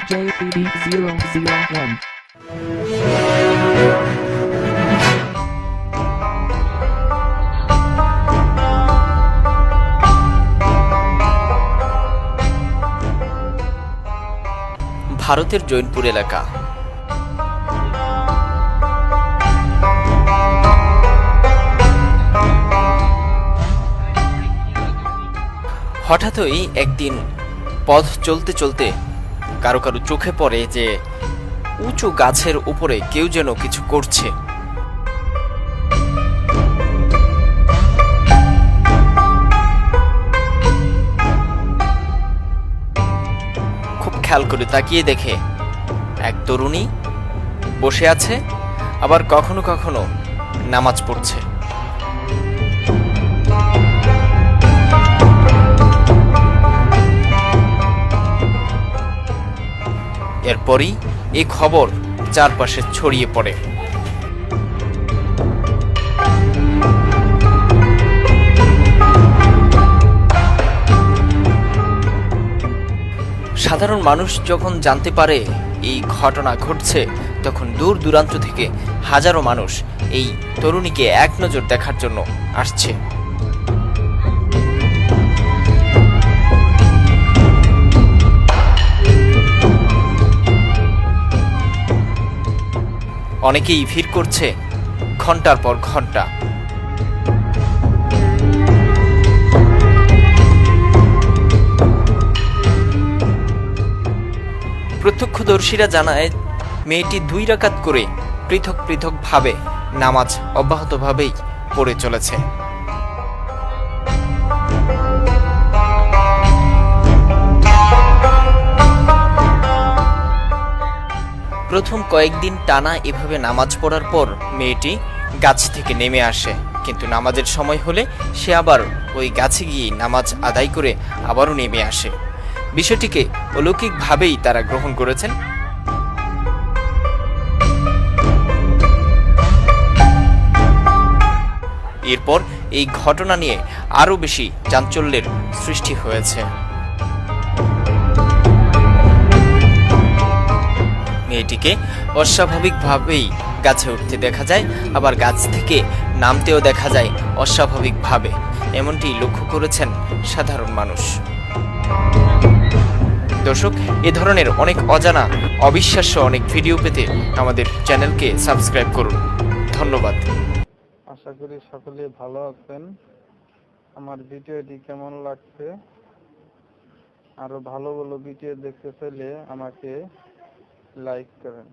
DJ BD001. ভারতের জৈনপুর এলাকা হঠাৎই একদিন পথ চলতে চলতে কারও কারও চোখে পড়ে যে উঁচু গাছের উপরে কেউ যেন কিছু করছে। খুব খেয়াল করে তাকিয়ে দেখে এক তরুণী বসে আছে, আবার কখনো কখনো নামাজ পড়ছে। এরপরই এ খবর চারপাশে ছড়িয়ে পড়ে। সাধারণ মানুষ যখন জানতে পারে এই ঘটনা ঘটছে, তখন দূর দূরান্ত থেকে হাজারো মানুষ এই তরুণীকে এক নজর দেখার জন্য আসছে। অনেকেই ভিড় করছে ঘণ্টার পর ঘণ্টা। প্রত্যক্ষদর্শীরা জানায়, মেয়েটি দুই রাকাত করে পৃথক পৃথকভাবে নামাজ অব্যাহতভাবেই পড়ে চলেছে। প্রথম কয়েকদিন টানা এভাবে নামাজ পড়ার পর মেয়েটি গাছ থেকে নেমে আসে। কিন্তু নামাজের সময় হলে সে আবার ওই গাছে গিয়ে নামাজ আদায় করে আবারও নেমে আসে। বিষয়টিকে অলৌকিকভাবেই তারা গ্রহণ করেছেন। এরপর এই ঘটনা নিয়ে আরও বেশি চাঞ্চল্যের সৃষ্টি হয়েছে। মেয়েটিকে অস্বাভাবিকভাবেই গাছে উঠতে দেখা যায়, আবার গাছ থেকে নামতেও দেখা যায় অস্বাভাবিকভাবে। এমনটি লক্ষ্য করেছেন সাধারণ মানুষ। দর্শক, এ ধরনের অনেক অজানা, অবিশ্বাস্য অনেক ভিডিও পেতে আমাদের চ্যানেলকে সাবস্ক্রাইব করুন। ধন্যবাদ। আশা করি সকলে ভালো আছেন। আমার ভিডিওটি কেমন লাগছে? আরও ভালো ভালো ভিডিও দেখতে চাইলে আমাকে লাইক করেন